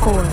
four.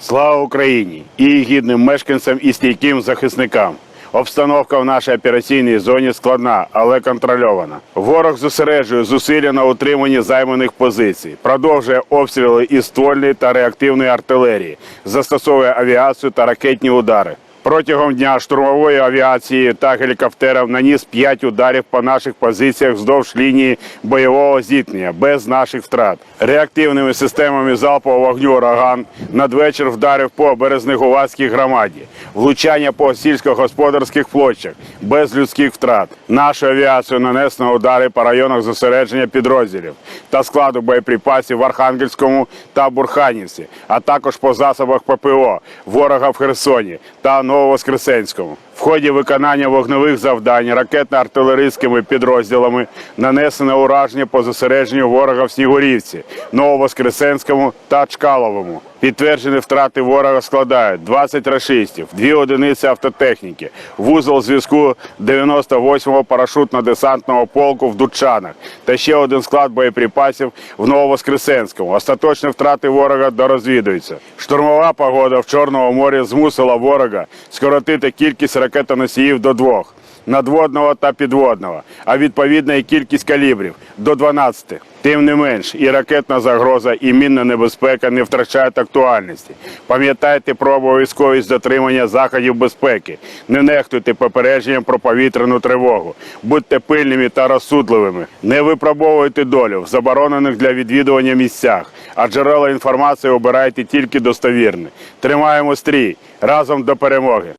Слава Україні і гідним мешканцям і стійким захисникам. Обстановка в нашій операційній зоні складна, але контрольована. Ворог зосереджує зусилля на утриманні займаних позицій, продовжує обстріли із ствольної та реактивної артилерії, застосовує авіацію та ракетні удари. Протягом дня штурмової авіації та гелікоптерів наніс 5 ударів по наших позиціях вздовж лінії бойового зіткнення без наших втрат. Реактивними системами залпового вогню ураган надвечір вдарив по Березнегуватській громаді, влучання по сільськогосподарських площах без людських втрат. Нашу авіацію нанесено удари по районах зосередження підрозділів та складу боєприпасів в Архангельському та Бурханівці, а також по засобах ППО ворога в Херсоні та Нововоскресенському. В ході виконання вогневих завдань ракетно-артилерійськими підрозділами нанесено ураження по зосередженню ворога в Снігурівці, Нововоскресенському та Чкаловому. Підтверджені втрати ворога складають 20 рашистів, 2 одиниці автотехніки, вузол зв'язку 98-го парашутно-десантного полку в Дучанах та ще один склад боєприпасів в Нововоскресенському. Остаточні втрати ворога дорозвідуються. Штурмова погода в Чорному морі змусила ворога скоротити кількість ракетоносіїв до двох надводного та підводного, а відповідна і кількість калібрів до 12. Тим не менш, і ракетна загроза, і мінна небезпека не втрачають актуальності. Пам'ятайте про обов'язковість дотримання заходів безпеки. Не нехтуйте попередженням про повітряну тривогу. Будьте пильними та розсудливими. Не випробовуйте долю в заборонених для відвідування місцях, а джерела інформації обирайте тільки достовірні. Тримаємо стрій разом до перемоги.